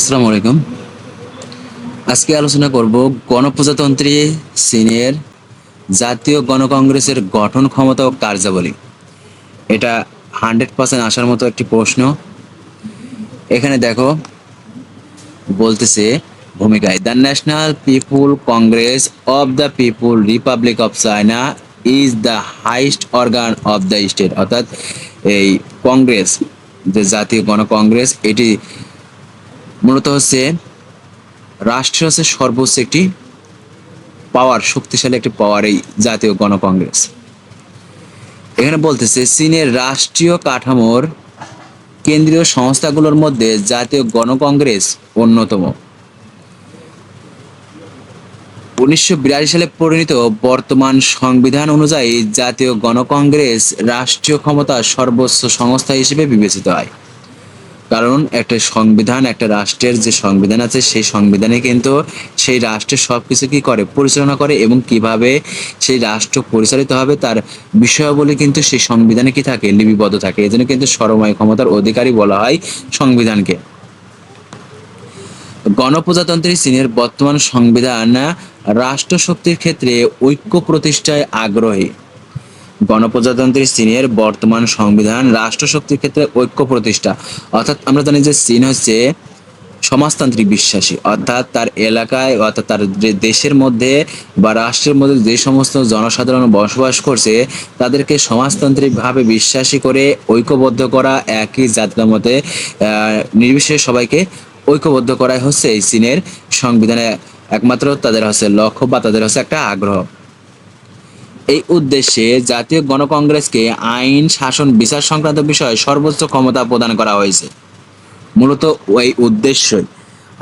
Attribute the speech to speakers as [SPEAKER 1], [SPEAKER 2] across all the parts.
[SPEAKER 1] আসসালামু আলাইকুম। আজকে আলোচনা করব গণপ্রজাতন্ত্রী চীনের জাতীয় গণকংগ্রেসের গঠন ক্ষমতা ও কার্যাবলী। এটা হান্ড্রেড পার্সেন্ট আসার মতো একটি প্রশ্ন। এখানে দেখো, বলতেছে, ভূমিকায়, the national people congress of the people republic of China is the highest organ of the state. অর্থাৎ এই কংগ্রেস, যে জাতীয় গণকংগ্রেস, এটি মূলত হচ্ছে রাষ্ট্র হচ্ছে সর্বোচ্চ একটি পাওয়ার শক্তিশালী একটি পাওয়ার এই জাতীয় গণকংগ্রেস। এখানে বলতেছে, চীনের রাষ্ট্রীয় কাঠামোর কেন্দ্রীয় সংস্থাগুলোর মধ্যে জাতীয় গণকংগ্রেস অন্যতম। উনিশশো বিরাশি সালে পরিণত বর্তমান সংবিধান অনুযায়ী জাতীয় গণকংগ্রেস রাষ্ট্রীয় ক্ষমতার সর্বোচ্চ সংস্থা হিসেবে বিবেচিত হয়। কারণ একটা সংবিধান, একটা রাষ্ট্রের যে সংবিধান আছে, সেই সংবিধানে কিন্তু সেই রাষ্ট্রের সব কিছু কি করে? পরিচালনা করে এবং কীভাবে সেই রাষ্ট্র পরিচালিত হবে তার বিষয়াবলী কিন্তু সেই সংবিধানে কি থাকে? লিপিবদ্ধ থাকে। এজন্য কিন্তু সরময় ক্ষমতার অধিকারী বলা হয় সংবিধানকে। গণপ্রজাতন্ত্রী চীনের বর্তমান সংবিধান রাষ্ট্রশক্তির ক্ষেত্রে ঐক্য প্রতিষ্ঠায় আগ্রহী। গণপ্রজাতন্ত্রী চীনের বর্তমান সংবিধান রাষ্ট্রশক্তির ক্ষেত্রে ঐক্য প্রতিষ্ঠা অর্থাৎ আমরা জানি যে চীন হচ্ছে সমাজতান্ত্রিক বিশ্বাসী। অর্থাৎ তার এলাকায় অর্থাৎ তার যে দেশের মধ্যে বা রাষ্ট্রের মধ্যে যে সমস্ত জনসাধারণ বসবাস করছে, তাদেরকে সমাজতান্ত্রিকভাবে বিশ্বাসী করে ঐক্যবদ্ধ করা একই জাতির মতে নির্বিশেষে সবাইকে ঐক্যবদ্ধ করাই হচ্ছে এই চীনের সংবিধানে একমাত্র, তাদের হচ্ছে লক্ষ্য বা তাদের হচ্ছে একটা আগ্রহ। এই উদ্দেশ্যে জাতীয় গণকংগ্রেসকে আইন, শাসন, বিচার সংক্রান্ত বিষয়ে সর্বোচ্চ ক্ষমতা প্রদান করা হয়েছে। মূলত ওই উদ্দেশ্যই।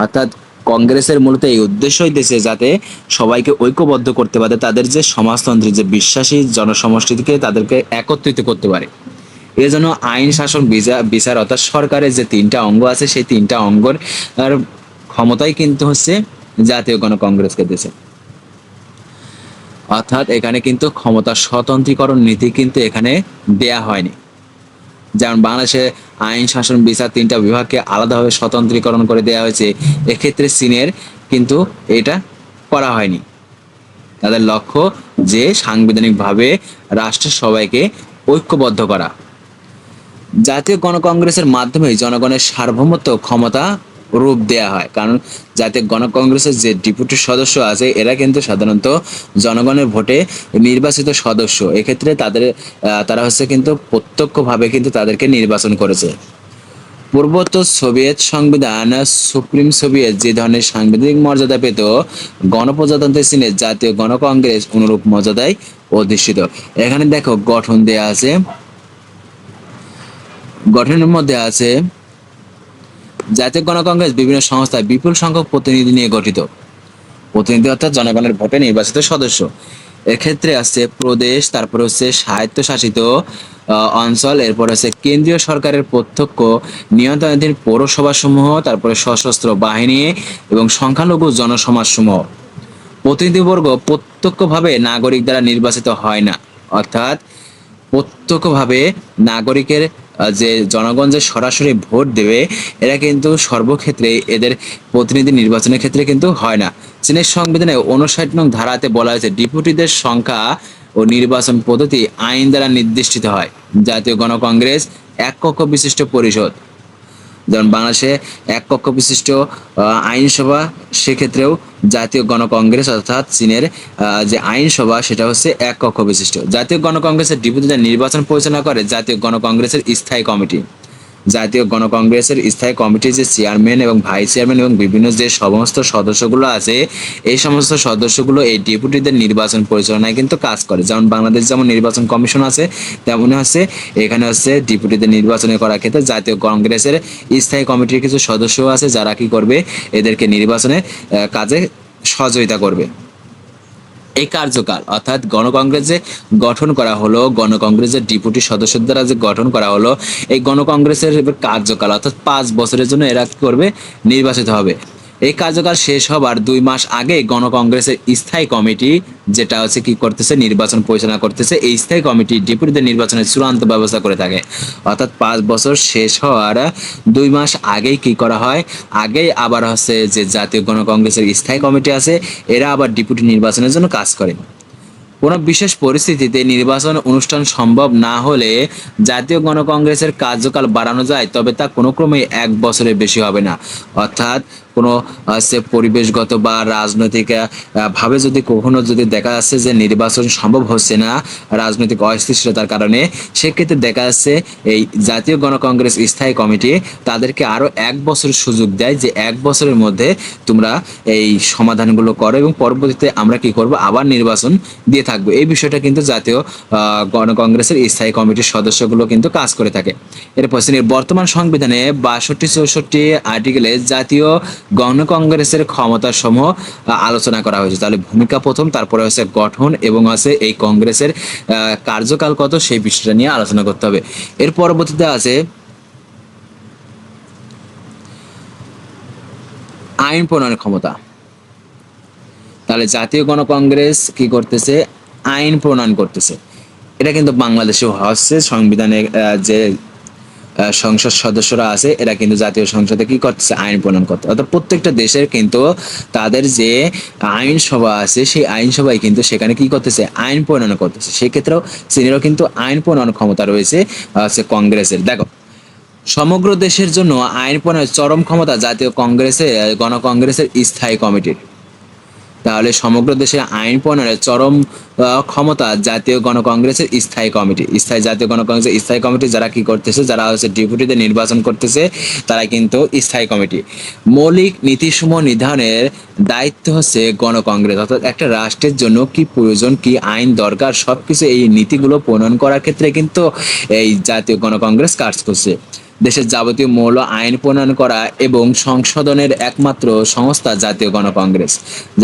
[SPEAKER 1] অর্থাৎ কংগ্রেসের মূলত এই উদ্দেশ্যই দেশে যাতে সবাইকে ঐক্যবদ্ধ করতে পারে, তাদের যে সমাজতন্ত্রের যে বিশ্বাসী জনসমষ্টিকে তাদেরকে একত্রিত করতে পারে। এজন্য আইন, শাসন বিচার বিচার অর্থাৎ সরকারের যে তিনটা অঙ্গ আছে, সেই তিনটা অঙ্গর ক্ষমতাই কিন্তু হচ্ছে জাতীয় গণকংগ্রেসকে দিয়েছে। অর্থাৎ এখানে কিন্তু ক্ষমতা স্বতন্ত্রীকরণ নীতি কিন্তু এখানে দেয়া হয়নি। যেমন বাংলাদেশে আইন, শাসন, বিচার তিনটা বিভাগকে আলাদাভাবে স্বতন্ত্রীকরণ করে দেওয়া হয়েছে, এক্ষেত্রে চীনের কিন্তু এটা করা হয়নি। তাদের লক্ষ্য যে সাংবিধানিকভাবে রাষ্ট্রের সবাইকে ঐক্যবদ্ধ করা। জাতীয় গণকংগ্রেসের মাধ্যমে জনগণের সার্বভৌমত্ব, ক্ষমতা রূপ দেয়া হয়। কারণ জাতীয় গণকংগ্রেসের যে ডিপুটি সদস্য আছে, এরা কিন্তু সাধারণত জনগণের ভোটে নির্বাচিত সদস্য। এক্ষেত্রে তাদের তারা হচ্ছে কিন্তু প্রত্যক্ষভাবে কিন্তু তাদেরকে নির্বাচন করেছে। পূর্বত সোভিয়েত সংবিধান, সুপ্রিম সোভিয়েত যে ধরনের সাংবিধানিক মর্যাদা পেত, গণপ্রজাতন্ত্রের চীনের জাতীয় গণকংগ্রেস অনুরূপ মর্যাদায় অধিষ্ঠিত। এখানে দেখো গঠন দেয়া আছে। গঠনের মধ্যে আছে জাতীয় গণকংগ্রেস বিভিন্ন সংস্থায় বিপুল সংখ্যক প্রতিনিধি নিয়ে গঠিত। প্রতিনিধি অর্থাৎ জনগণের ভোটে নির্বাচিত সদস্য। এক্ষেত্রে আছে প্রদেশ, তারপর হচ্ছে স্বায়ত্তশাসিত অঞ্চল, এরপর হচ্ছে কেন্দ্রীয় সরকারের প্রত্যক্ষ নিয়ন্ত্রণাধীন পৌরসভা সমূহ তারপরে সশস্ত্র বাহিনী এবং সংখ্যালঘু জনসমাজ সমূহ প্রতিনিধিবর্গ প্রত্যক্ষভাবে নাগরিক দ্বারা নির্বাচিত হয় না। অর্থাৎ প্রত্যক্ষভাবে নাগরিকের যে জনগণ যে সরাসরি ভোট দেবে, এরা কিন্তু সর্বক্ষেত্রে এদের প্রতিনিধি নির্বাচনের ক্ষেত্রে কিন্তু হয় না। চীনের সংবিধানে উনষাট নং ধারাতে বলা হয়েছে, ডিপুটিদের সংখ্যা ও নির্বাচন পদ্ধতি আইন দ্বারা নির্দিষ্ট হয়। জাতীয় গণকংগ্রেস এক কক্ষ বিশিষ্ট পরিষদ। যেমন বাংলাদেশে এক কক্ষ বিশিষ্ট আইনসভা, সেক্ষেত্রেও জাতীয় গণকংগ্রেস অর্থাৎ চীনের যে আইনসভা, সেটা হচ্ছে এক কক্ষ বিশিষ্ট। জাতীয় গণকংগ্রেসের যা নির্বাচন পরিচালনা করে জাতীয় গণকংগ্রেসের স্থায়ী কমিটি। জাতীয় গণকংগ্রেসের স্থায়ী কমিটির যে চেয়ারম্যান এবং ভাইস চেয়ারম্যান এবং বিভিন্ন যে সমস্ত সদস্যগুলো আছে, এই সমস্ত সদস্যগুলো এই ডেপুটিদের নির্বাচন পরিচালনায় কিন্তু কাজ করে। যেমন বাংলাদেশ যেমন নির্বাচন কমিশন আছে, তেমনই হচ্ছে এখানে হচ্ছে ডিপুটিদের নির্বাচনে করার ক্ষেত্রে জাতীয় কংগ্রেসের স্থায়ী কমিটির কিছু সদস্য আছে, যারা কি করবে, এদেরকে নির্বাচনে কাজে সহযোগিতা করবে। এই কার্যকাল, অর্থাৎ গণকংগ্রেস যে গঠন করা হলো, গণকংগ্রেসের ডিপুটি সদস্যদের দ্বারা যে গঠন করা হলো, এই গণকংগ্রেসের কার্যকাল, অর্থাৎ পাঁচ বছরের জন্য এরা কি করবে? নির্বাচিত হবে। এই কার্যকাল শেষ হবার দুই মাস আগে গণকংগ্রেসের স্থায়ী কমিটি, যেটা হচ্ছে কি করতেছে, নির্বাচন পরিচালনা করতেছে, এই স্থায়ী কমিটি ডেপুটিদের নির্বাচনের চূড়ান্ত ব্যবস্থা করে থাকে। অর্থাৎ পাঁচ বছর শেষ হওয়ার দুই মাস আগেই কি করা হয়? আগেই আবার হচ্ছে যে জাতীয় গণকংগ্রেসের স্থায়ী কমিটি আছে, এরা আবার ডেপুটি নির্বাচনের জন্য কাজ করে। কোনো বিশেষ পরিস্থিতিতে নির্বাচন অনুষ্ঠান সম্ভব না হলে জাতীয় গণকংগ্রেসের কার্যকাল বাড়ানো যায়, তবে তা কোনো ক্রমেই এক বছরের বেশি হবে না। অর্থাৎ কোনো হচ্ছে পরিবেশগত বা রাজনৈতিক ভাবে যদি কখনো যদি দেখা যাচ্ছে যে নির্বাচন সম্ভব হচ্ছে না, রাজনৈতিক অস্থিতিশীলতার কারণে, সেক্ষেত্রে দেখা যাচ্ছে এই জাতীয় গণকংগ্রেস স্থায়ী কমিটি তাদেরকে আরও এক বছর সুযোগ দেয় যে এক বছরের মধ্যে তোমরা এই সমাধানগুলো করো এবং পরবর্তীতে আমরা কি করব? আবার নির্বাচন দিয়ে থাকব। এই বিষয়টা কিন্তু জাতীয় গণকংগ্রেসের স্থায়ী কমিটির সদস্যগুলো কিন্তু কাজ করে থাকে। এরপর বর্তমান সংবিধানে বাষট্টি, চৌষট্টি আর্টিকেলে জাতীয় গণকংগ্রেসের ক্ষমতা সমূহ আলোচনা করা হয়েছে। তাহলে ভূমিকা প্রথম, তারপরে হচ্ছে গঠন এবং আছে এই কংগ্রেসের কার্যকাল কত, সেই বিষয়টা নিয়ে আলোচনা করতে হবে। এর পরবর্তীতে আছে আইন প্রণয়নের ক্ষমতা। তাহলে জাতীয় গণ কংগ্রেস কি করতেছে? আইন প্রণয়ন করতেছে। এটা কিন্তু বাংলাদেশেও হচ্ছে, সংবিধানে যে সংসদ সদস্যরা আছে, এরা কিন্তু জাতীয় সংসদে কি করতেছে? আইন প্রণয়ন করতে। অর্থাৎ প্রত্যেকটা দেশের কিন্তু তাদের যে আইনসভা আছে, সেই আইনসভায় কিন্তু সেখানে কি করতেছে? আইন প্রণয়ন করতেছে। সেক্ষেত্রেও চীনেরও কিন্তু আইন প্রণয়ন ক্ষমতা রয়েছে হচ্ছে কংগ্রেসের। দেখো, সমগ্র দেশের জন্য আইন প্রণয়নের চরম ক্ষমতা জাতীয় কংগ্রেসে গণকংগ্রেসের স্থায়ী কমিটির। তাহলে সমগ্র দেশের আইন প্রণয়নের চরম ক্ষমতা জাতীয় গণকংগ্রেসের স্থায়ী কমিটি। স্থায়ী জাতীয় গণকংগ্রেসের স্থায়ী কমিটি যারা কি করতেছে? যারা হচ্ছে ডেপুটিদের নির্বাচন করতেছে, তারা কিন্তু স্থায়ী কমিটি। মৌলিক নীতিসমূহ নির্ধারণের দায়িত্ব হচ্ছে গণকংগ্রেস। অর্থাৎ একটা রাষ্ট্রের জন্য কি প্রয়োজন, কি আইন দরকার, সবকিছু এই নীতিগুলো প্রণয়ন করার ক্ষেত্রে কিন্তু এই জাতীয় গণকংগ্রেস কাজ করছে। দেশের যাবতীয় মৌল আইন প্রণয়ন করা এবং সংশোধনের একমাত্র সংস্থা জাতীয় গণকংগ্রেস।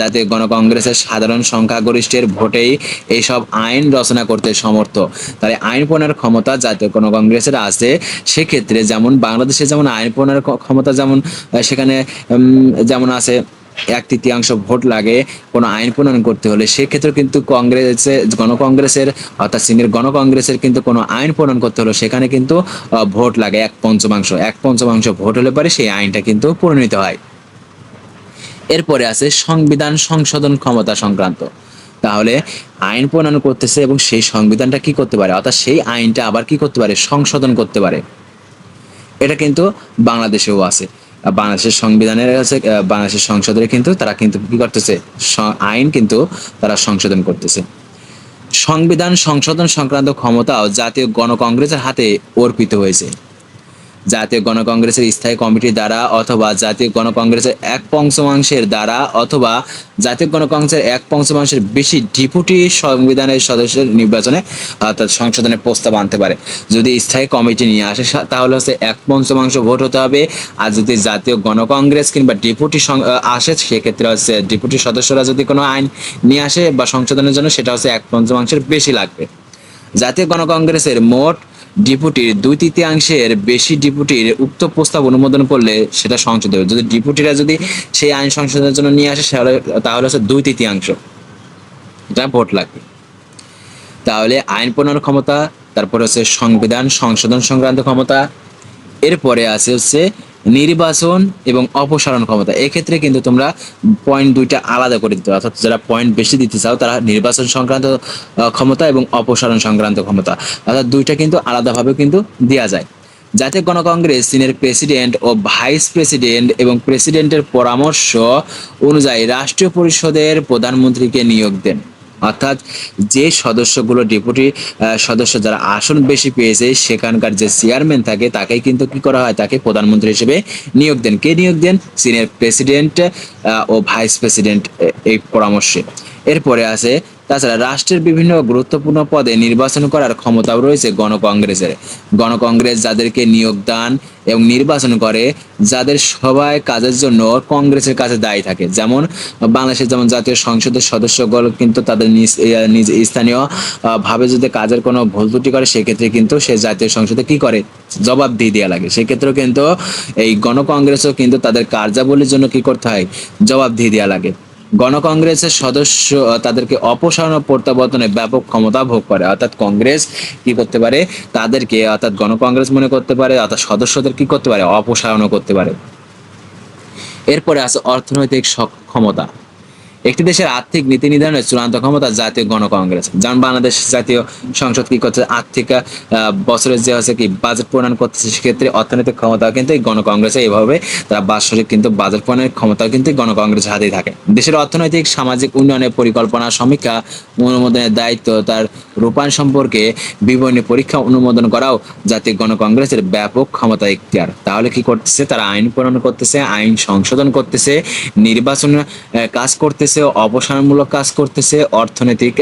[SPEAKER 1] জাতীয় গণকংগ্রেসের সাধারণ সংখ্যাগরিষ্ঠের ভোটেই এইসব আইন রচনা করতে সমর্থ। তাই আইন প্রণয়নের ক্ষমতা জাতীয় গণকংগ্রেসের আছে। সেক্ষেত্রে যেমন বাংলাদেশে যেমন আইন প্রণয়নের ক্ষমতা যেমন সেখানে যেমন আছে এক তৃতীয়াংশ ভোট লাগে, কোনো আইন প্রণয়ন করতে হলে সেক্ষেত্রে কিন্তু কংগ্রেসের গণকংগ্রেসের, অর্থাৎ চীনের গণকংগ্রেসের কিন্তু কোনো আইন প্রণয়ন করতে হলে সেখানে কিন্তু ভোট লাগে এক পঞ্চমাংশ। এক পঞ্চমাংশ ভোট হলে পরে সেই আইনটা কিন্তু প্রণীত হয়। এরপরে আছে সংবিধান সংশোধন ক্ষমতা সংক্রান্ত। তাহলে আইন প্রণয়ন করতেছে এবং সেই সংবিধানটা কি করতে পারে? অর্থাৎ সেই আইনটা আবার কি করতে পারে? সংশোধন করতে পারে। এটা কিন্তু বাংলাদেশেও আছে। বাংলাদেশের সংবিধানের কাছে বাংলাদেশের সংসদের কিন্তু তারা কিন্তু কি করতেছে? আইন কিন্তু তারা সংশোধন করতেছে। সংবিধান সংশোধন সংক্রান্ত ক্ষমতাও জাতীয় গণকংগ্রেসের হাতে অর্পিত হয়েছে। জাতীয় গণকংগ্রেসের স্থায়ী কমিটি দ্বারা অথবা জাতীয় গণকংগ্রেসের এক পঞ্চমাংশের দ্বারা অথবা জাতীয় গণকংগ্রেসের এক পঞ্চমাংশের বেশি ডিপুটি সংবিধানের সদস্যের নির্বাচনে, অর্থাৎ সংশোধনের প্রস্তাব আনতে পারে। যদি স্থায়ী কমিটি নিয়ে আসে তাহলে হচ্ছে এক পঞ্চমাংশ ভোট হতে হবে। আর যদি জাতীয় গণকংগ্রেস কিংবা ডিপুটি আসে, সেক্ষেত্রে হচ্ছে ডিপুটি সদস্যরা যদি কোনো আইন নিয়ে আসে বা সংশোধনের জন্য, সেটা হচ্ছে এক পঞ্চমাংশের বেশি লাগবে। জাতীয় গণকংগ্রেসের মোট ডিপুটির দুই তৃতীয়াংশের বেশি ডিপুটির উক্ত প্রস্তাব অনুমোদন করলে সেটা সংসদে যদি ডিপুটিরা যদি সেই আইন সংশোধনের জন্য নিয়ে আসে তাহলে হচ্ছে দুই তৃতীয়াংশ। এটা ভোট লাগবে। তাহলে আইন প্রণয়ন ক্ষমতা, তারপরে হচ্ছে সংবিধান সংশোধন সংক্রান্ত ক্ষমতা, এরপরে আছে হচ্ছে নির্বাচন এবং অপসারণ ক্ষমতা। এক্ষেত্রে কিন্তু তোমরা পয়েন্ট দুইটা আলাদা করে দিতে অর্থাৎ যারা পয়েন্ট বেশি দিতে চাও, তারা নির্বাচন সংক্রান্ত ক্ষমতা এবং অপসারণ সংক্রান্ত ক্ষমতা। অর্থাৎ দুইটা কিন্তু আলাদাভাবে কিন্তু দেওয়া যায়। জাতীয় গণকংগ্রেস, চীনের প্রেসিডেন্ট ও ভাইস প্রেসিডেন্ট এবং প্রেসিডেন্টের পরামর্শ অনুযায়ী রাষ্ট্রীয় পরিষদের প্রধানমন্ত্রীকে নিয়োগ দেন। অর্থাৎ যে সদস্যগুলো ডেপুটি সদস্য যারা আসন বেশি পেয়েছে, সেখানকার যে চেয়ারম্যান থাকে, তাকেই কিন্তু কি করা হয়? তাকে প্রধানমন্ত্রী হিসেবে নিয়োগ দেন। কে নিয়োগ দেন? সিনিয়র প্রেসিডেন্ট ও ভাইস প্রেসিডেন্ট এই পরামর্শে। এরপরে আছে তাছাড়া রাষ্ট্রের বিভিন্ন গুরুত্বপূর্ণ পদে নির্বাচন করার ক্ষমতাও রয়েছে গণকংগ্রেসের। গণকংগ্রেস যাদেরকে নিয়োগ দান এবং নির্বাচন করে, যাদের সবাই কাজের জন্য কংগ্রেসের কাছে দায়ী থাকে। যেমন বাংলাদেশের যেমন জাতীয় সংসদের সদস্যগুলো কিন্তু তাদের নিজ নিজ স্থানীয় ভাবে যদি কাজের কোনো ভুল ত্রুটি করে, সেক্ষেত্রে কিন্তু সে জাতীয় সংসদে কি করে? জবাব দিয়ে দেওয়া লাগে। সেক্ষেত্রেও কিন্তু এই গণকংগ্রেসও কিন্তু তাদের কার্যাবলীর জন্য কি করতে হয়? জবাব দিয়ে দেওয়া লাগে। গণকংগ্রেসের সদস্য তাদেরকে অপসারণ প্রত্যাবর্তনে ব্যাপক ক্ষমতা ভোগ করে। অর্থাৎ কংগ্রেস কি করতে পারে? তাদেরকে, অর্থাৎ গণকংগ্রেস মনে করতে পারে, অর্থাৎ সদস্যদের কি করতে পারে? অপসারণও করতে পারে। এরপরে আছে অর্থনৈতিক সক্ষমতা। একটি দেশের আর্থিক নীতি নির্ধারণের চূড়ান্ত ক্ষমতা জাতীয় গণকংগ্রেস। যেমন বাংলাদেশ জাতীয় সংসদ কি করছে আর্থিক বছরের যে হচ্ছে কি বাজেট প্রণয়ন করতেছে, সেক্ষেত্রে অর্থনৈতিক ক্ষমতা কিন্তু এই গণকংগ্রেসে এইভাবে তারা বাৎসরিক কিন্তু বাজেট প্রণয়নের ক্ষমতা কিন্তু এই গণকংগ্রেসের হাতেই থাকে। দেশের অর্থনৈতিক, সামাজিক উন্নয়নের পরিকল্পনা সমীক্ষা, অনুমোদনের দায়িত্ব, তার রূপায়ণ সম্পর্কে বিবরণী পরীক্ষা অনুমোদন করাও জাতীয় গণকংগ্রেসের ব্যাপক ক্ষমতা ইখতিয়ার তাহলে কি করতেছে? তারা আইন প্রণয়ন করতেছে, আইন সংশোধন করতেছে, নির্বাচন কাজ করতেছে। অপসারণমূলক কাজ করতেছে, অর্থনৈতিক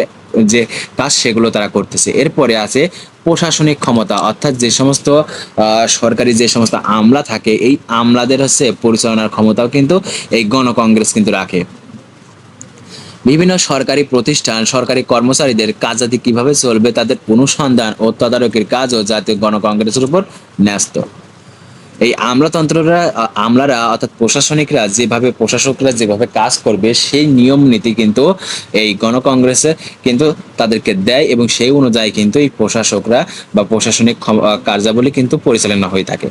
[SPEAKER 1] যে কাজ সেগুলো তারা করতেছে। এরপরে আছে প্রশাসনিক ক্ষমতা, অর্থাৎ যে সমস্ত সরকারি যে সমস্ত আমলা থাকে, এই আমলাদের হচ্ছে পরিচালনার ক্ষমতাও কিন্তু এই গণকংগ্রেস কিন্তু রাখে। বিভিন্ন সরকারি প্রতিষ্ঠান, সরকারি কর্মচারীদের কাজাদি কীভাবে চলবে, তাদের অনুসন্ধান ও তদারকির কাজও জাতীয় গণকংগ্রেসের উপর ন্যস্ত। এই আমলাতন্ত্ররা আমলারা অর্থাৎ প্রশাসনিকরা যেভাবে, প্রশাসকরা যেভাবে কাজ করবে, সেই নিয়ম নীতি কিন্তু এই গণকংগ্রেসে কিন্তু তাদেরকে দেয় এবং সেই অনুযায়ী কিন্তু এই প্রশাসকরা বা প্রশাসনিক কার্যাবলী কিন্তু পরিচালনা হয়ে থাকে।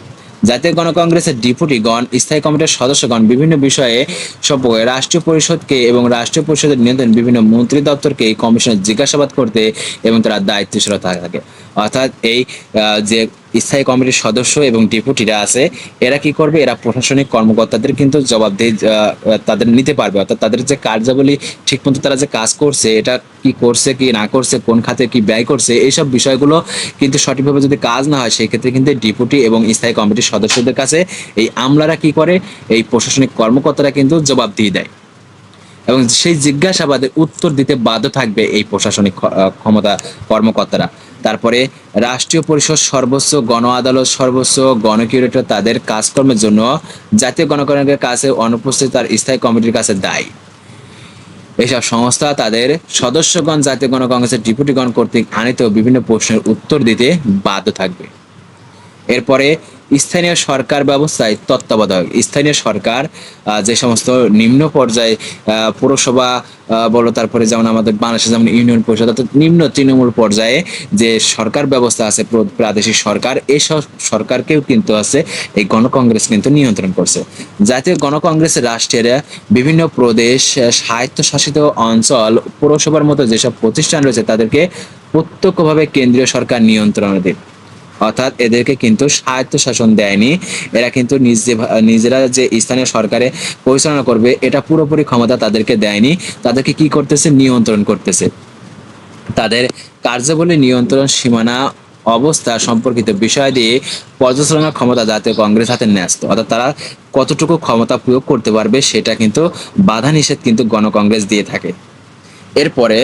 [SPEAKER 1] জাতীয় গণকংগ্রেসের ডিপুটিগণ, স্থায়ী কমিটির সদস্যগণ বিভিন্ন বিষয়ে সম্পর্কে রাষ্ট্রীয় পরিষদকে এবং রাষ্ট্রীয় পরিষদের নিয়ন্ত্রণ বিভিন্ন মন্ত্রী দপ্তরকে এই কমিশনে জিজ্ঞাসাবাদ করতে এবং তারা দায়িত্বশীল থাকে। অর্থাৎ এই যে স্থায়ী কমিটির সদস্য এবং ডিপুটিরা আছে, এরা কি করবে? এরা প্রশাসনিক কর্মকর্তাদের কিন্তু জবাবদেহি তাদের নিতে পারবে। অর্থাৎ তাদের যে কার্যাবলী ঠিকমতো তারা যে কাজ করছে, এটা কি করছে, কি না করছে, কোন খাতে কি ব্যয় করছে, এইসব বিষয়গুলো কিন্তু সঠিকভাবে যদি কাজ না হয় সেই ক্ষেত্রে কিন্তু ডিপুটি এবং স্থায়ী কমিটির সদস্যদের কাছে এই আমলারা কি করে? এই প্রশাসনিক কর্মকর্তারা কিন্তু জবাব দিয়ে দেয়। এবং সেই জিজ্ঞাসাবাদের উত্তর দিতে বাধ্য থাকবে এই প্রশাসনিক ক্ষমতা কর্মকর্তারা। তারপরে রাষ্ট্রীয় পরিষদ সর্বোচ্চ গণ আদালত সর্বোচ্চ গণকিউরেটর তাদের কাজকর্মের জন্য জাতীয় গণকরণের কাছে অনুপস্থিত তার স্থায়ী কমিটির কাছে দায়ী। এসব সংস্থা তাদের সদস্যগণ, জাতীয় গণ গণকংগ্রেসের ডিপুটিগণ কর্তৃক আনিত বিভিন্ন প্রশ্নের উত্তর দিতে বাধ্য থাকবে। এরপরে স্থানীয় সরকার ব্যবস্থায় তত্ত্বাবধায়ক। স্থানীয় সরকার যে সমস্ত নিম্ন পর্যায়ে পৌরসভা বলো তারপরে যেমন আমাদের বাংলাদেশে যেমন ইউনিয়ন পরিষদ, অর্থাৎ নিম্ন তৃণমূল পর্যায়ে যে সরকার ব্যবস্থা আছে প্রাদেশিক সরকার, এসব সরকারকেও কিন্তু আছে, এই গণকংগ্রেস কিন্তু নিয়ন্ত্রণ করছে। জাতীয় গণকংগ্রেসের রাষ্ট্রের বিভিন্ন প্রদেশ স্বায়ত্তশাসিত অঞ্চল, পৌরসভার মতো যেসব প্রতিষ্ঠান রয়েছে, তাদেরকে প্রত্যক্ষভাবে কেন্দ্রীয় সরকার নিয়ন্ত্রণাধীন। অর্থাৎ এদেরকে কিন্তু স্বায়ত্ত শাসন দেয়নি। এরা কিন্তু নিজে নিজেরা যে স্থানীয় সরকারে পরিচালনা করবে, এটা পুরোপুরি ক্ষমতা তাদেরকে দেয়নি। তাদেরকে কি করতেছে? নিয়ন্ত্রণ করতেছে। তাদের কার্যাবলী নিয়ন্ত্রণ সীমানা অবস্থা সম্পর্কিত বিষয় দিয়ে পর্যালোচনার ক্ষমতা জাতীয় কংগ্রেস হাতে ন্যস্ত। অর্থাৎ তারা কতটুকু ক্ষমতা প্রয়োগ করতে পারবে সেটা কিন্তু বাধা নিষেধ কিন্তু গণকংগ্রেস দিয়ে থাকে। এরপরে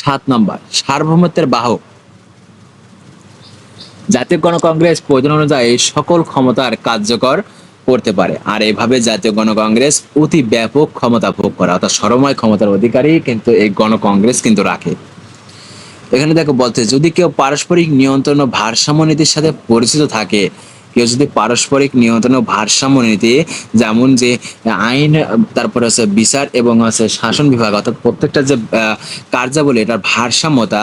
[SPEAKER 1] সাত নম্বর, সার্বভৌমত্বের বাহক। জাতীয় গণ কংগ্রেস প্রয়োজন অনুযায়ী সকল ক্ষমতার কার্যকর করতে পারে। আর এভাবে জাতীয় গণ কংগ্রেস অতি ব্যাপক ক্ষমতা ভোগ করে, অর্থাৎ সরময় ক্ষমতার অধিকারী কিন্তু এই গণ কংগ্রেস কিন্তু রাখে। এখানে দেখো বলতে যদি কেউ পারস্পরিক নিয়ন্ত্রণ ও ভারসাম্য নীতির সাথে পরিচিত থাকে কেউ যদি পারস্পরিক নিয়ন্ত্রণ ও ভারসাম্য নীতি, যেমন যে আইন, তারপরে হচ্ছে বিচার এবং হচ্ছে শাসন বিভাগ, অর্থাৎ প্রত্যেকটা যে কার্যাবলী, এটার ভারসাম্যতা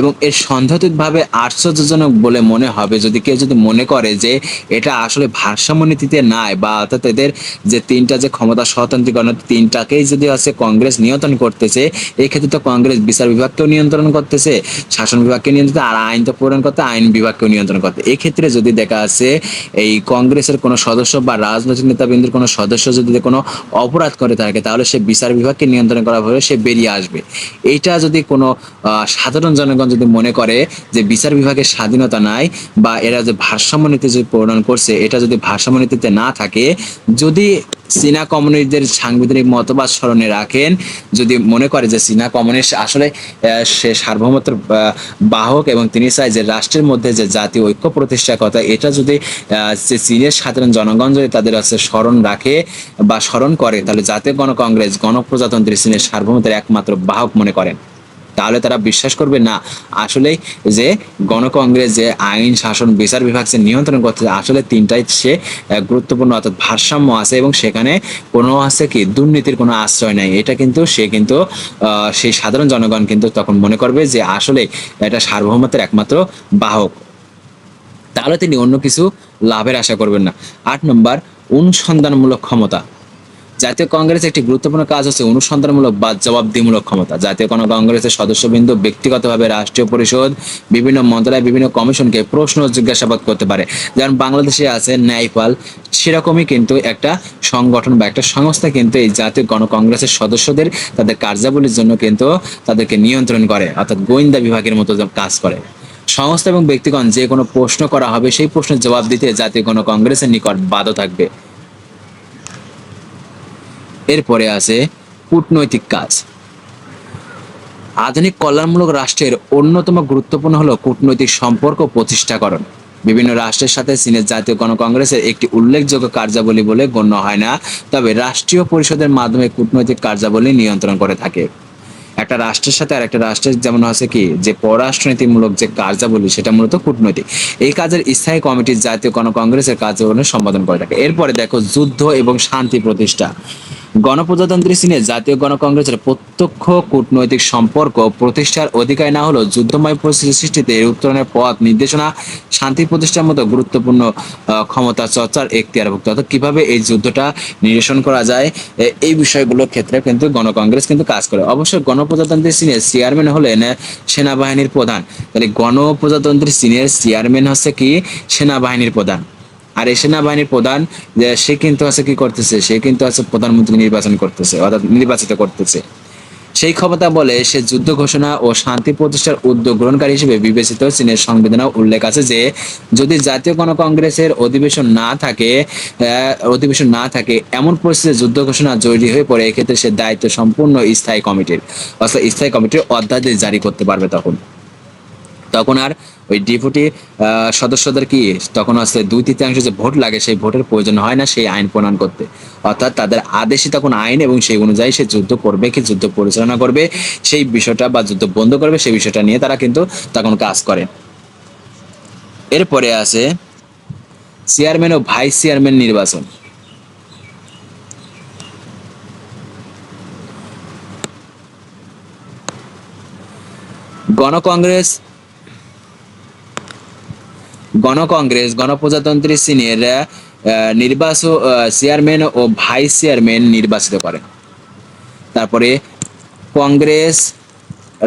[SPEAKER 1] এবং এর সন্দেহিতভাবে আশ্চর্যজনক বলে মনে হবে। যদি কেউ যদি মনে করে যে এটা আসলে ভারসাম্য নীতিতে নাই বা অর্থাৎ এদের যে তিনটা যে ক্ষমতা স্বতন্ত্রীকরণ তিনটাকেই যদি আছে কংগ্রেস নিয়ন্ত্রণ করতেছে, এই ক্ষেত্রে তো কংগ্রেস বিচার বিভাগকেও নিয়ন্ত্রণ করতেছে, শাসন বিভাগকে নিয়ন্ত্রণ আর আইন তো পূরণ করতে, আইন বিভাগকেও নিয়ন্ত্রণ করতে। এক্ষেত্রে যদি দেখা আছে এই কংগ্রেসের কোনো সদস্য বা রাজনৈতিক নেতাবৃন্দের কোনো সদস্য যদি কোনো অপরাধ করে থাকে, তাহলে সে বিচার বিভাগকে নিয়ন্ত্রণ করা হলে সে বেরিয়ে আসবে। এইটা যদি কোনো সাধারণ জনগণ যদি মনে করে যে বিচার বিভাগের স্বাধীনতা নাই বা এরা যে ভারসাম্য নীতি যে প্রণয়ন করছে, এটা যদি ভারসাম্য নীতিতে না থাকে, যদি চীনা কমিউনিস্টদের সাংবিধানিক মতবাদ স্মরণে রাখেন। যদি মনে করে যে চীনা কমিউনিস্ট আসলে সে সার্বভৌমত্বের আহ, বাহক এবং তিনি চায় যে রাষ্ট্রের মধ্যে যে জাতীয় ঐক্য প্রতিষ্ঠার কথা এটা যদি চীনের সাধারণ জনগণ যদি তাদের কাছে স্মরণ রাখে বা স্মরণ করে তাহলে জাতীয় গণকংগ্রেস গণপ্রজাতন্ত্রী চীনের সার্বভৌমত্বের একমাত্র বাহক মনে করেন। তাহলে তারা বিশ্বাস করবে না। আসলে যে গণকংগ্রেস, যে আইন, শাসন, বিচার বিভাগ যে নিয়ন্ত্রণ করতে আসলে তিনটাই সে গুরুত্বপূর্ণ অর্থাৎ ভারসাম্য আছে এবং সেখানে কোনো আছে কি, দুর্নীতির কোনো আশ্রয় নাই। এটা কিন্তু সে কিন্তু সেই সাধারণ জনগণ কিন্তু তখন মনে করবে যে আসলে এটা সার্বভৌমত্বের একমাত্র বাহক। তাহলে তিনি অন্য কিছু লাভের আশা করবেন না। আট নম্বর, অনুসন্ধানমূলক ক্ষমতা। জাতীয় কংগ্রেস একটি গুরুত্বপূর্ণ কাজ হচ্ছে অনুসন্ধানমূলক বা জবাবদিহিমূলক ক্ষমতা। জাতীয় কোনো কংগ্রেসের সদস্যবৃন্দ ব্যক্তিগতভাবে রাষ্ট্রীয় পরিষদ, বিভিন্ন মন্ত্রণালয়, বিভিন্ন কমিশনকে প্রশ্ন জিজ্ঞাসাবাদ করতে পারে। যেমন বাংলাদেশে আছে ন্যায়পাল, সেরকমই কিন্তু একটা সংগঠন বা একটা সংস্থা কিন্তু এই জাতীয় গণ কংগ্রেসের সদস্যদের তাদের কার্যাবলীর জন্য কিন্তু তাদেরকে নিয়ন্ত্রণ করে, অর্থাৎ গোয়েন্দা বিভাগের মতো কাজ করে। সংস্থা এবং ব্যক্তিগণ যে কোনো প্রশ্ন করা হবে, সেই প্রশ্নের জবাব দিতে জাতীয় গণ কংগ্রেসের নিকট বাধ্য থাকবে। এরপরে আছে কূটনৈতিক কাজ। আধুনিক কল্যাণমূলক রাষ্ট্রের অন্যতম গুরুত্বপূর্ণ হলো কূটনৈতিক সম্পর্ক প্রতিষ্ঠাকরণ। বিভিন্ন রাষ্ট্রের সাথে চীনের জাতীয় গণকংগ্রেসের একটি উল্লেখযোগ্য কার্যাবলী বলে গণ্য হয় না, তবে রাষ্ট্রীয় পরিষদের মাধ্যমে কূটনৈতিক কার্যাবলী নিয়ন্ত্রণ করে থাকে। একটা রাষ্ট্রের সাথে আর একটা রাষ্ট্রের যেমন আছে কি, যে পররাষ্ট্রনীতিমূলক যে কার্যাবলী, সেটা মূলত কূটনৈতিক। এই কাজের স্থায়ী কমিটি জাতীয় গণকংগ্রেসের কার্যাবলী সম্পাদন করে থাকে। এরপরে দেখো যুদ্ধ এবং শান্তি প্রতিষ্ঠা। গণপ্রজাতন্ত্রী চীনে জাতীয় গণকংগ্রেসের প্রত্যক্ষ কূটনৈতিক সম্পর্ক প্রতিষ্ঠার অধিকার না হলেও যুদ্ধময় পরিস্থিতি সৃষ্টিতে উত্তরণের পথ নির্দেশনা, শান্তি প্রতিষ্ঠার মতো গুরুত্বপূর্ণ ক্ষমতা চর্চার এখতিয়ারভুক্ত। অর্থাৎ কীভাবে এই যুদ্ধটা নিরসন করা যায় এই বিষয়গুলোর ক্ষেত্রে কিন্তু গণকংগ্রেস কিন্তু কাজ করে। অবশ্যই গণপ্রজাতন্ত্রী চীনের চেয়ারম্যান হলেন সেনাবাহিনীর প্রধান। তাহলে গণপ্রজাতন্ত্রী চীনের চেয়ারম্যান হচ্ছে কি? সেনাবাহিনীর প্রধান। আর এই সেনাবাহিনীর প্রধান যে সে কিন্তু আছে কি করতেছে? সে কিন্তু আছে প্রধানমন্ত্রী নির্বাচন করতেছে, অর্থাৎ নির্বাচিত করতেছে। সেই ক্ষমতা বলে সে যুদ্ধ ঘোষণা ও শান্তি প্রতিষ্ঠার উদ্যোগ গ্রহণকারী হিসেবে বিবেচিত চীনের সংবিধানে উল্লেখ আছে যে, যদি জাতীয় গণকংগ্রেসের অধিবেশন না থাকে অধিবেশন না থাকে, এমন পরিস্থিতিতে যুদ্ধ ঘোষণা জরুরি হয়ে পড়ে, এক্ষেত্রে সে দায়িত্ব সম্পূর্ণ স্থায়ী কমিটির, অর্থাৎ স্থায়ী কমিটির অধ্যাদেশ জারি করতে পারবে তখন। তখন আর ওই ডিপুটি সদস্যদের কি তখন আছে দুই তৃতীয়াংশ যে ভোট লাগে সেই ভোটের প্রয়োজন হয় না সেই আইন প্রণয়ন করতে। অর্থাৎ তাদের আদেশই তখন আইন এবং সেই অনুযায়ী সে যুদ্ধ করবে কি যুদ্ধ পরিচালনা করবে, সেই বিষয়টা বা যুদ্ধ বন্ধ করবে সেই বিষয়টা নিয়ে তারা কিন্তু তখন কাজ করে। এরপরে আছে চেয়ারম্যান ও ভাইস চেয়ারম্যান নির্বাচন। গণকংগ্রেস গণকংগ্রেস, গণপ্রজাতন্ত্রী চীনের নির্বাচন চেয়ারম্যান ও ভাইস চেয়ারম্যান নির্বাচিত করে তারপরে কংগ্রেস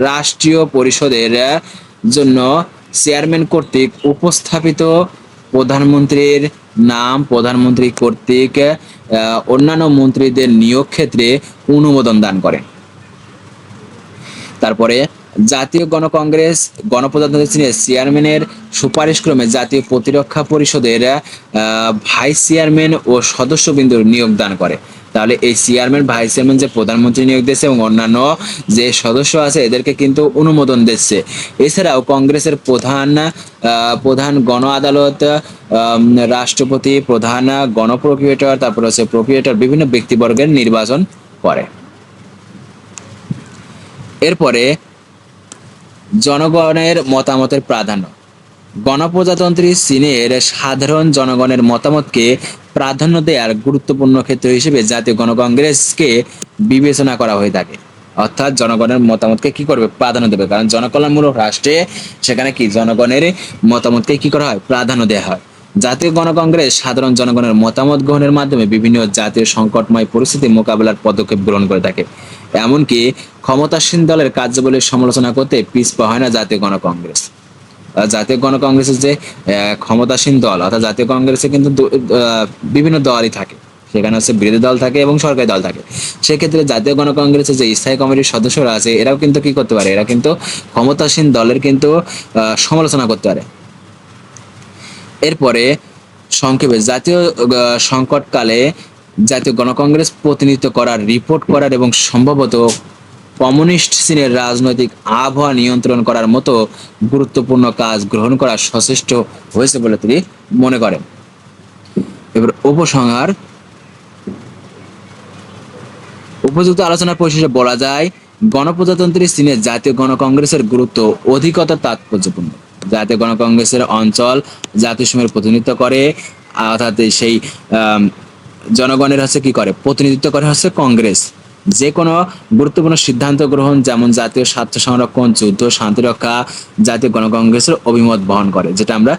[SPEAKER 1] রাষ্ট্রীয় পরিষদের জন্য চেয়ারম্যান কর্তৃক উপস্থাপিত প্রধানমন্ত্রীর নাম, প্রধানমন্ত্রী কর্তৃক অন্যান্য মন্ত্রীদের নিয়োগ ক্ষেত্রে অনুমোদন দান করে তারপরে জাতীয় গণকংগ্রেস গণপ্রজাতন্ত্রী চীনের চেয়ারম্যানের সুপারিশক্রমে জাতীয় প্রতিরক্ষা পরিষদের ভাইস চেয়ারম্যান ও সদস্যবৃন্দর নিয়োগ দান করে। তাহলে এই চেয়ারম্যান, ভাইস চেয়ারম্যান যে প্রধানমন্ত্রী নিয়োগ দিচ্ছে এবং অন্যান্য যে সদস্য আছে, এদেরকে কিন্তু অনুমোদন দিচ্ছে। এছাড়াও কংগ্রেসের প্রধান প্রধান গণ আদালত রাষ্ট্রপতি, প্রধান গণপ্রক্রিয়েটর তারপর হচ্ছে প্রক্রিয়েটর বিভিন্ন ব্যক্তিবর্গের নির্বাচন করে। এরপরে জনগণের মতামতের প্রাধান্য। গণপ্রজাতন্ত্রী চীনের সাধারণ জনগণের মতামতকে প্রাধান্য দেওয়ার গুরুত্বপূর্ণ ক্ষেত্র হিসেবে জাতীয় গণকংগ্রেসকে বিবেচনা করা হয়ে থাকে। অর্থাৎ জনগণের মতামতকে কি করবে? প্রাধান্য দেবে। কারণ জনকল্যাণমূলক রাষ্ট্রে সেখানে কি জনগণের মতামতকে কি করা হয়? প্রাধান্য দেওয়া হয়। জাতীয় গণকংগ্রেস সাধারণ জনগণের মতামত গ্রহণের মাধ্যমে বিভিন্ন জাতীয় সংকটময় পরিস্থিতি মোকাবেলার পদক্ষেপ গ্রহণ করে থাকে। এমনকি ক্ষমতাসীন দলের কার্যাবলীর সমালোচনা করতে পিছপা হয় না জাতীয় গণকংগ্রেস। জাতীয় গণকংগ্রেসের যে ক্ষমতাসীন দল, অর্থাৎ জাতীয় কংগ্রেসে কিন্তু বিভিন্ন দলই থাকে। সেখানে হচ্ছে বিরোধী দল থাকে এবং সরকারি দল থাকে। সেক্ষেত্রে জাতীয় গণকংগ্রেসের যে স্থায়ী কমিটির সদস্যরা আছে, এরাও কিন্তু কি করতে পারে? এরা কিন্তু ক্ষমতাসীন দলের কিন্তু সমালোচনা করতে পারে। এরপরে সংক্ষেপে জাতীয় সংকটকালে জাতীয় গণকংগ্রেস প্রতিনিধিত্ব করার রিপোর্ট করার এবং সম্ভবত কমিউনিস্ট চীনের রাজনৈতিক আবহাওয়া নিয়ন্ত্রণ করার মতো গুরুত্বপূর্ণ কাজ গ্রহণ করা সচেষ্ট হয়েছে বলে তিনি মনে করেন। এবার উপসংহার। উপযুক্ত আলোচনার পরিশেষে বলা যায়, গণপ্রজাতন্ত্রী চীনের জাতীয় গণকংগ্রেসের গুরুত্ব অধিকতর তাৎপর্যপূর্ণ। জাতীয় গণকংগ্রেসের অঞ্চল জাতিসমূহের প্রতিনিধিত্ব করে, অর্থাৎ সেই জনগণের হচ্ছে কি করে? প্রতিনিধিত্ব করে হচ্ছে কংগ্রেস। যে কোনো গুরুত্বপূর্ণ সিদ্ধান্ত গ্রহণ, যেমন জাতীয় স্বার্থ সংরক্ষণ, যুদ্ধ শান্তিরক্ষা জাতীয় গণকংগ্রেসের অভিমত বহন করে, যেটা আমরা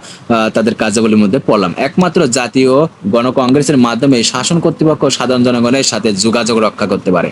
[SPEAKER 1] তাদের কার্যাবলীর মধ্যে পড়লাম। একমাত্র জাতীয় গণকংগ্রেসের মাধ্যমে শাসন কর্তৃপক্ষ সাধারণ জনগণের সাথে যোগাযোগ রক্ষা করতে পারে।